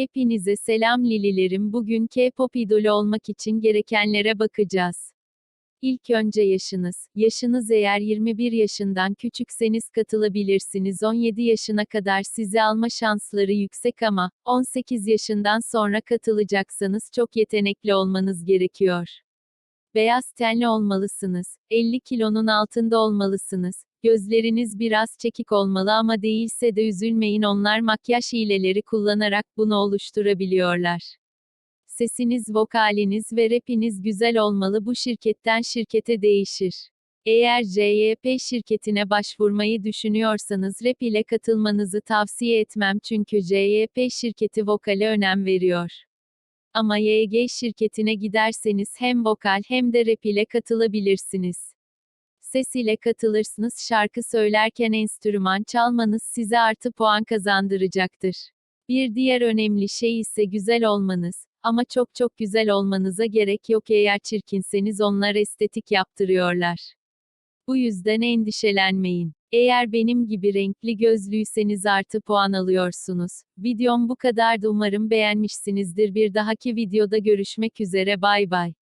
Hepinize selam Lililerim. Bugün K-pop idolü olmak için gerekenlere bakacağız. İlk önce yaşınız. Yaşınız eğer 21 yaşından küçükseniz katılabilirsiniz. 17 yaşına kadar sizi alma şansları yüksek ama 18 yaşından sonra katılacaksanız çok yetenekli olmanız gerekiyor. Beyaz tenli olmalısınız. 50 kilonun altında olmalısınız. Gözleriniz biraz çekik olmalı ama değilse de üzülmeyin onlar makyaj hileleri kullanarak bunu oluşturabiliyorlar. Sesiniz, vokaliniz ve rapiniz güzel olmalı bu şirketten şirkete değişir. Eğer JYP şirketine başvurmayı düşünüyorsanız rap ile katılmanızı tavsiye etmem çünkü JYP şirketi vokale önem veriyor. Ama YG şirketine giderseniz hem vokal hem de rap ile katılabilirsiniz. Ses ile katılırsınız şarkı söylerken enstrüman çalmanız size artı puan kazandıracaktır. Bir diğer önemli şey ise güzel olmanız. Ama çok çok güzel olmanıza gerek yok eğer çirkinseniz onlar estetik yaptırıyorlar. Bu yüzden endişelenmeyin. Eğer benim gibi renkli gözlüyseniz artı puan alıyorsunuz. Videom bu kadardı umarım beğenmişsinizdir bir dahaki videoda görüşmek üzere bay bay.